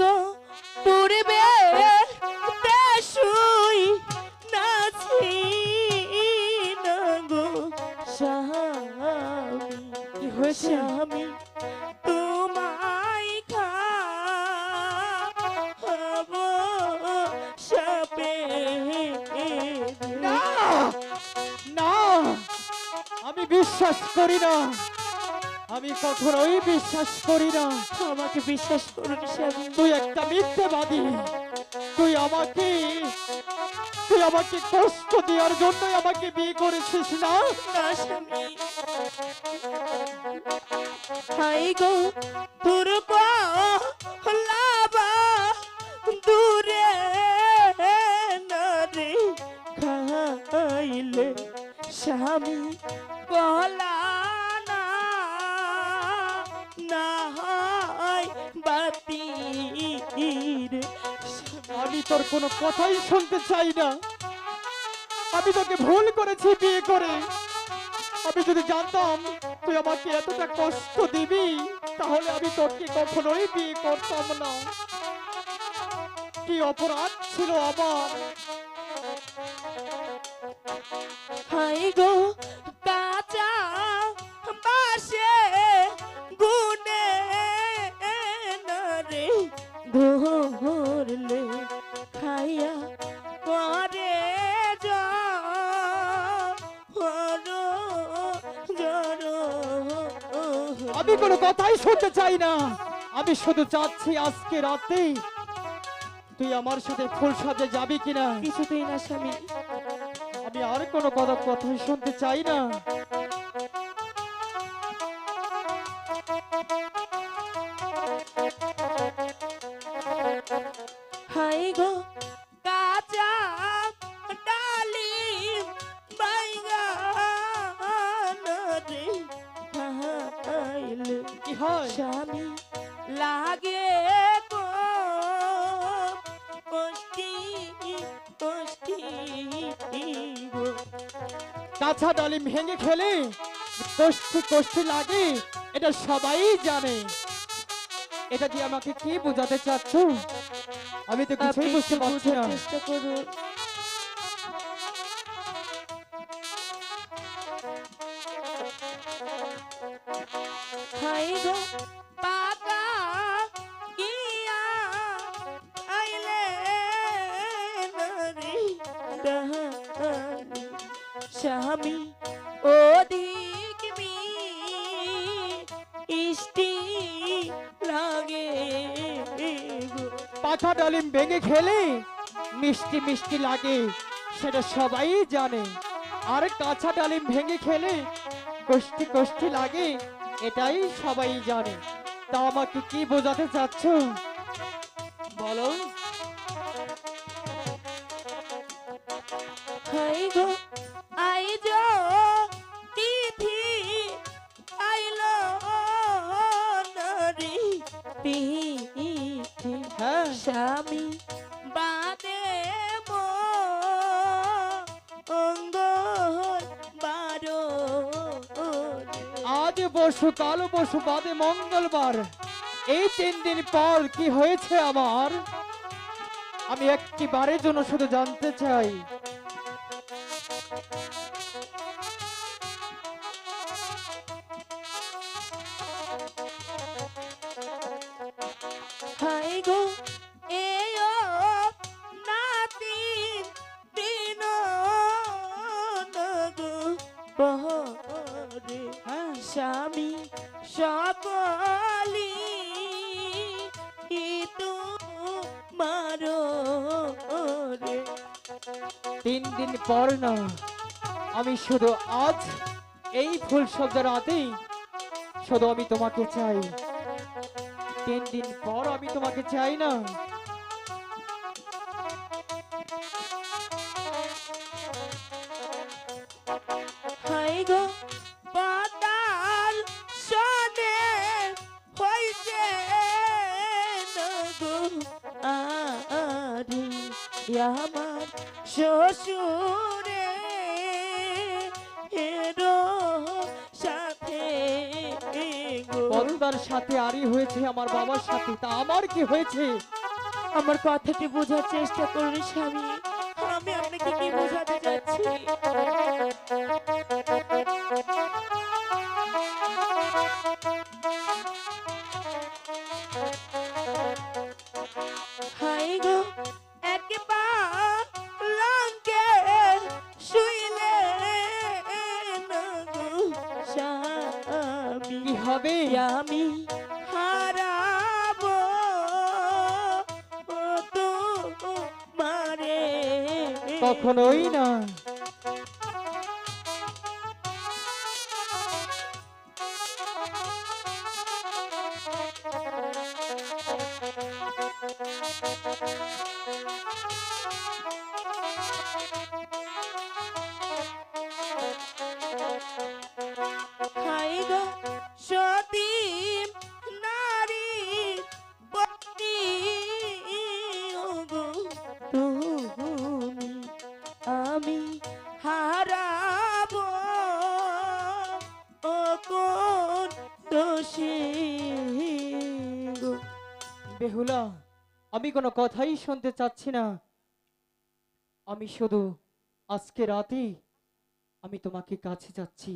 গো পূর্বে দেশুই নাচি গো স্বামী স্বামী তোমায় খাব সাপে। না না আমি বিশ্বাস করি না। আমি কখনোই বিশ্বাস করি না। আমাকে বিশ্বাস করুন স্বামী, তুই একটা মিথ্যেবাদী। তুই আমাকে তুই আমাকে কষ্ট দেওয়ার জন্যই আমাকে বিয়ে করেছিস না? গো দূরে আমি তোর কোনো কথাই শুনতে চাই না। আমি তোকে ভুল করেছি বিয়ে করে। আমি যদি জানতাম তুই আমাকে এতটা কষ্ট দিবি, তাহলে আমি তোকে কখনোই বিয়ে করতাম না। কি অপরাধ ছিল আমার। হাই গো আমি কোনো কথাই শুনতে চাই না। আমি শুধু চাচ্ছি আজকে রাতে তুই আমার সাথে ফুল সাজে যাবি কিনা? কিছুতেই না স্বামী। আমি আর কোনো কথা কথাই শুনতে চাই না। স্বামী লাগে কাঁচা ডালিম ভেঙে খেলে কষ্টি কষ্টি লাগে এটা সবাই জানে। এটা দিয়ে আমাকে কি বোঝাতে চাচ্ছ? আমি তো কিছুই বুঝতে পারছি না। স্বামী অধিক ইষ্টি লাগে গো। ডালিম ভেঙে খেলে মিষ্টি মিষ্টি লাগে সেটা সবাই জানে। আর কাঁচা ডালিম ভেঙে খেলে কষ্টি কষ্টি লাগে এটাই সবাই জানে। তা আমাকে কি বোঝাতে চাচ্ছ? বলো। হাই গো আই যো তিথি আইলো নরি হ্যাঁ স্বামী বাদে আজ বসু, কাল বসু, বাদে মঙ্গলবার। এই তিন দিন পর কি হয়েছে আমার? আমি একটি বারের জন্য শুধু জানতে চাই। স্বামী সকলি, ইতু মারো রে। তিন দিন পর না, আমি শুধু আজ এই ফুল সজ্জা রাতেই শুধু আমি তোমাকে চাই। তিন দিন পর আমি তোমাকে চাই না। আমার শ্বশুরে পদ্মা সাথে আরই হয়েছে আমার বাবার সাথে। তা আমার কি হয়েছে? আমার কথাটি বোঝার চেষ্টা করুন, স্বামী। আমি আপনাকে কি বোঝাতে যাচ্ছি হবে? আমি হারাবো ও তো মারে কখনোই না। বেহুলা, আমি কোনো কথাই শুনতে চাচ্ছি না। আমি শুধু আজকে রাতে আমি তোমাকে কাছে যাচ্ছি।